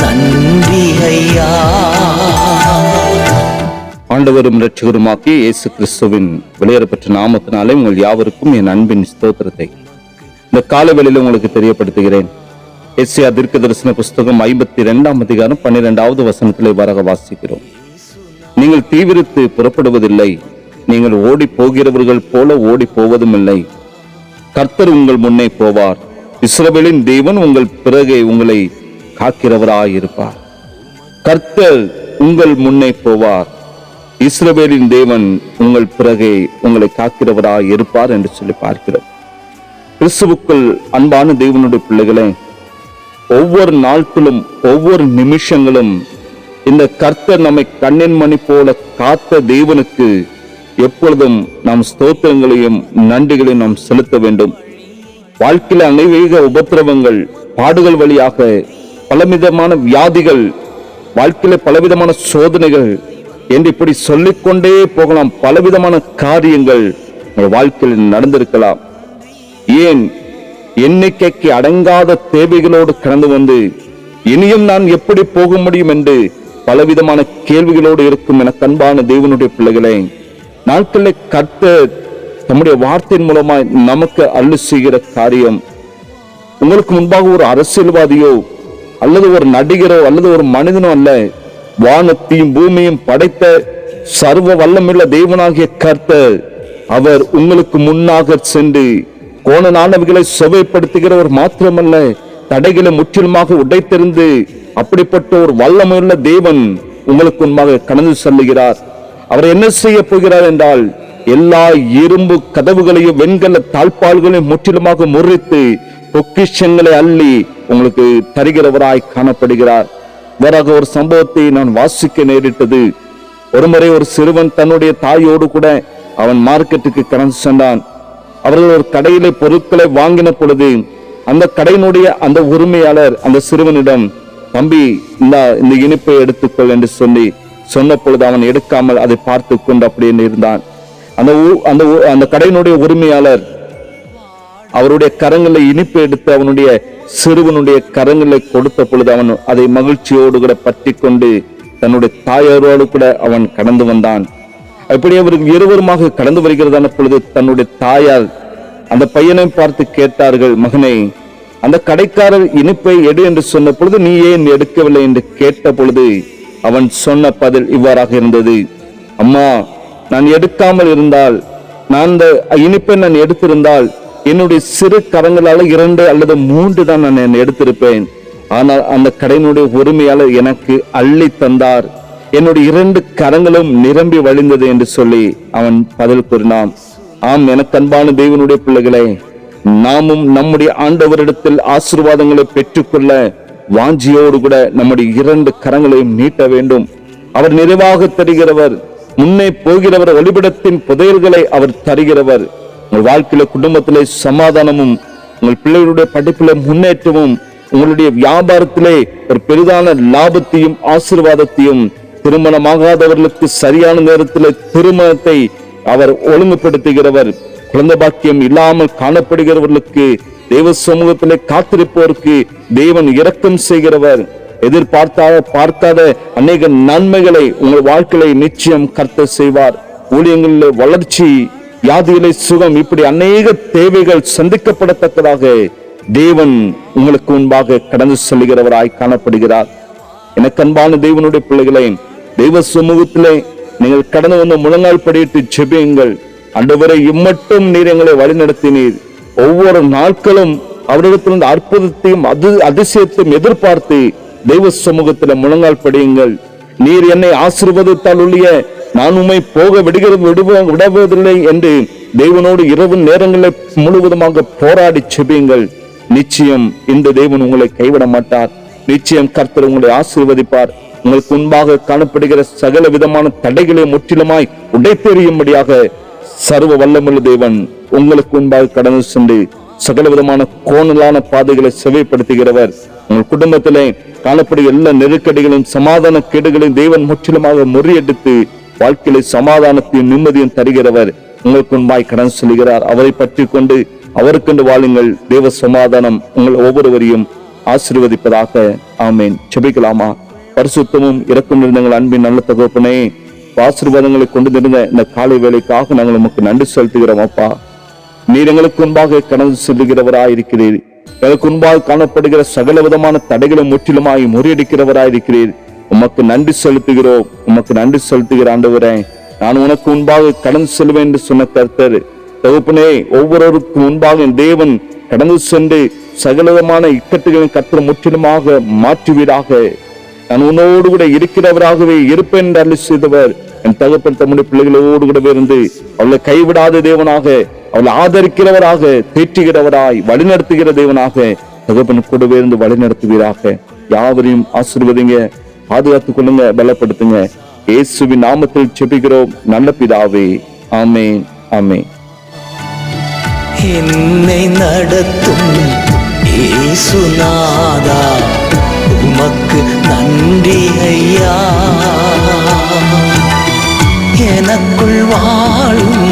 நன்றி ஐயா ஆண்டவரும் இரட்சகருமாக்கிய இயேசு கிறிஸ்துவின் வெளியேறப்பெற்ற நாமத்தினாலே உங்கள் யாவருக்கும் என் அன்பின் ஸ்தோத்திரத்தை. இந்த காலவெளியில் உங்களுக்கு தெரியப்படுத்துகிறேன். எஸ்யா தீர்க்க தரிசன புஸ்தகம் ஐம்பத்தி இரண்டாம் அதிகாரம் பன்னிரெண்டாவது வசனத்திலே வரக வாசிக்கிறோம். நீங்கள் தீவிரத்து புறப்படுவதில்லை. நீங்கள் ஓடி போகிறவர்கள் போல ஓடி போவதும் இல்லை கர்த்தர் உங்கள் முன்னே போவார். இஸ்ரவேலின் தெய்வன் உங்கள் பிறகே உங்களை காக்கிறவராயிருப்பார். கர்த்தர் உங்கள் முன்னே போவார். இஸ்ரவேலின் தேவன் உங்கள் பிறகே உங்களை காக்கிறவராய் இருப்பார் என்று சொல்லி பார்க்கிறோம். கிறிஸ்துவுக்குள் அன்பான தேவனுடைய பிள்ளைகளே ஒவ்வொரு நாட்களும் ஒவ்வொரு நிமிஷங்களும் இந்த கர்த்தர் நம்மை கண்ணின் மணி போல காத்த தேவனுக்கு எப்பொழுதும் நாம் ஸ்தோத்திரங்களையும் நன்றிகளையும் நாம் செலுத்த வேண்டும். வாழ்க்கையில் அநேக உபத்திரவங்கள் பாடுகள் வழியாக பலவிதமான வியாதிகள் வாழ்க்கையில பலவிதமான சோதனைகள் என்று இப்படி சொல்லிக்கொண்டே போகலாம். பலவிதமான காரியங்கள் உங்கள் வாழ்க்கையில் நடந்திருக்கலாம். ஏன்? எண்ணிக்கைக்கு அடங்காத தேவைகளோடு கடந்து வந்து இனியும் நான் எப்படி போக முடியும் என்று பலவிதமான கேள்விகளோடு இருக்கும் என கண்பான தேவனுடைய பிள்ளைகளே நாட்களில் கத்த தம்முடைய வார்த்தையின் மூலமாய் நமக்கு அள்ளு செய்கிற காரியம் உங்களுக்கு முன்பாக ஒரு அரசியல்வாதியோ அல்லது ஒரு நடிகரோ அல்லது ஒரு மனிதனோ அல்ல வானத்தையும் பூமியும் படைத்த சர்வ வல்லமுள்ள தேவனாகிய கர்த்தர் அவர் உங்களுக்கு முன்னாக சென்று கோணனானவைகளை சுவைப்படுத்துகிறவர் மாத்திரமல்ல தடைகளை முற்றிலுமாக உடைத்தெறிந்து அப்படிப்பட்ட ஒரு வல்லமுள்ள தேவன் உங்களுக்கு முன்பாக கடந்து செல்லுகிறார். அவர் என்ன செய்ய போகிறார் என்றால் எல்லா இரும்பு கதவுகளையும் வெண்கல தாழ்பால்களையும் முற்றிலுமாக முறித்து பொக்கிஷங்களை அள்ளி உங்களுக்கு தருகிறவராய் காணப்படுகிறார். வேறாக ஒரு சம்பவத்தை நான் வாசிக்க நேரிட்டது. ஒருமுறை ஒரு சிறுவன் தன்னுடைய தாயோடு கூட அவன் மார்க்கெட்டுக்கு கடந்து சென்றான். அவர்கள் ஒரு கடையிலே பொருட்களை வாங்கின பொழுது அந்த கடையினுடைய அந்த உரிமையாளர் அந்த சிறுவனிடம் தம்பி இந்த இந்த இனிப்பை எடுத்துக்கொள் என்று சொல்லி சொன்ன பொழுது அவன் எடுக்காமல் அதை பார்த்து கொண்டு அப்படியே இருந்தான். அந்த அந்த அந்த கடையினுடைய உரிமையாளர் அவருடைய கரங்களை இனிப்பு எடுத்து அவனுடைய சிறுவனுடைய கரங்களை கொடுத்த பொழுது அவன் அதை மகிழ்ச்சியோடு கூட பற்றி கொண்டு தன்னுடைய தாயாரோடு கூட அவன் கடந்து வந்தான். அப்படி அவர்கள் இருவருமாக கடந்து வருகிறதான பொழுது தன்னுடைய தாயார் அந்த பையனை பார்த்து கேட்டார்கள் மகனே அந்த கடைக்காரர் இனிப்பை எடு என்று சொன்ன பொழுது நீ ஏன் எடுக்கவில்லை? என்று கேட்ட பொழுது அவன் சொன்ன பதில் இவ்வாறாக இருந்தது. அம்மா நான் எடுக்காமல் இருந்தால் நான் அந்த இனிப்பை நான் எடுத்திருந்தால் என்னுடைய சிறு கரங்களால இரண்டு அல்லது மூன்று தான் நான் எடுத்திருப்பேன். ஆனால் அந்த கடையினுடைய உரிமையாளர் எனக்கு அள்ளி தந்தார். என்னுடைய இரண்டு கரங்களும் நிரம்பி வழிந்தது என்று சொல்லி அவன் பதில் கூறினான். ஆம் எனக்கு அன்பான தேவனுடைய பிள்ளைகளே நாமும் நம்முடைய ஆண்டவரிடத்தில் ஆசீர்வாதங்களை பெற்றுக்கொள்ள வாஞ்சியோடு கூட நம்முடைய இரண்டு கரங்களையும் நீட்ட வேண்டும். அவர் நிறைவாக தருகிறவர் முன்னே போகிறவர் ஒளிபிடத்தின் புதையல்களை அவர் தருகிறவர். உங்கள் வாழ்க்கையில குடும்பத்திலே சமாதானமும் உங்கள் பிள்ளைகளுடைய படிப்பில முன்னேற்றமும் உங்களுடைய வியாபாரத்திலே ஒரு பெரிதான லாபத்தையும் ஆசீர்வாதத்தையும் திருமணமாகாதவர்களுக்கு சரியான நேரத்தில் திருமணத்தை அவர் ஒழுங்குபடுத்துகிறவர். குழந்தை பாக்கியம் இல்லாமல் காணப்படுகிறவர்களுக்கு தெய்வ சமூகத்திலே காத்திருப்போருக்கு தேவன் இரக்கம் செய்கிறவர். எதிர்பார்த்தாத பார்க்காத அநேக நன்மைகளை உங்கள் வாழ்க்கையை நிச்சயம் கர்த்த செய்வார். ஊழியங்களில் வளர்ச்சி வியாதியிலே சுகம் இப்படி அநேக தேவைகள் சந்திக்கப்படத்தக்கதாக தேவன் உங்களுக்கு முன்பாக கடந்து செல்கிறவராய் காணப்படுகிறார். எனக்கு அன்பான தேவனுடைய பிள்ளைகளே தெய்வ சமூகத்திலே நீங்கள் கடந்து வந்து முழங்கால் படியிட்டு ஜெபியுங்கள். அன்றுவரை இம்மட்டும் நீர் எங்களை வழிநடத்தினீர். ஒவ்வொரு நாட்களும் அவரிடத்திலிருந்து அற்புதத்தையும் அது அதிசயத்தையும் எதிர்பார்த்து தெய்வ சமூகத்தில் முழங்கால் படியுங்கள். நீர் என்னை ஆசிர்வதித்தால் ஒழிய நான் உம்மை போக விடுகிறது விடுவ விடுவதில்லை என்று தேவனோடு இரவு நேரங்களில் முழுவதுமாக போராடி செபியுங்கள். நிச்சயம் இந்த தேவன் உங்களை கைவிட மாட்டார். நிச்சயம் கர்த்தர் உங்களை ஆசீர்வதிப்பார். உங்களுக்கு முன்பாக காணப்படுகிற சகல விதமான தடைகளை முற்றிலுமாய் உடைத்தெறியும்படியாக சர்வ வல்லமுள்ள தேவன் உங்களுக்கு முன்பாக கடந்து சென்று சகல விதமான கோணலான பாதைகளை செவைப்படுத்துகிறவர். உங்கள் குடும்பத்திலே காணப்படுகிற எல்லா நெருக்கடிகளும் சமாதான கேடுகளையும் தேவன் முற்றிலுமாக முறியெடுத்து வாழ்க்கையில சமாதானத்தையும் நிம்மதியும் தருகிறவர் உங்களுக்கு முன்பாய் கடன் சொல்லுகிறார். அவரை பற்றி கொண்டு அவருக்கென்று வாழுங்கள். தேவ சமாதானம் உங்கள் ஒவ்வொருவரையும் ஆசீர்வதிப்பதாக. ஆமேன். செபிக்கலாமா பரிசுத்தமும் இறக்கும் இருந்தங்கள் அன்பின் நல்ல தகப்பனே ஆசீர்வாதங்களை கொண்டு இருந்த இந்த காலை வேலைக்காக நாங்கள் உமக்கு நன்றி செலுத்துகிறோம் அப்பா. நீர் எங்களுக்கு முன்பாக கடந்து செல்லுகிறவராய் இருக்கிறீர் முன்பாக காணப்படுகிற சகல விதமான தடைகளை முற்றிலுமாய் முறியடிக்கிறவராய் இருக்கிறீர் உமக்கு நன்றி செலுத்துகிறோம். உமக்கு நன்றி செலுத்துகிற ஆண்டவரே நான் உனக்கு முன்பாக கடந்து செல்வேன் என்று சொன்ன கர்த்தர். தகுப்பனே ஒவ்வொருவருக்கும் முன்பாக என் தேவன் கடந்து சென்று சகலவிதமான இக்கட்டுகளின் கர்த்தர் முற்றிலுமாக மாற்றுவீராக. நான் உன்னோடு கூட இருக்கிறவராகவே இருப்பேன் என்று அருள் செய்தவர். என் தகப்பன் தம்முடைய பிள்ளைகளோடு கூடவே இருந்து அவளை கைவிடாத தேவனாக அவளை ஆதரிக்கிறவராக தேற்றுகிறவராய் வழிநடத்துகிற தேவனாக தகப்பன் கூடவே இருந்து வழிநடத்துவீராக. யாவரையும் ஆசிர்வதிங்க. பாதுகாத்துக் கொள்ளுங்க பலப்படுத்துங்க. இயேசுவின் நாமத்தில் செபிக்கிறோம் நல்ல பிதாவே. ஆமே ஆமே என்னை நடத்தும் ஏசுநாதா உமக்கு நன்றி ஐயா. எனக்குள் வாழும்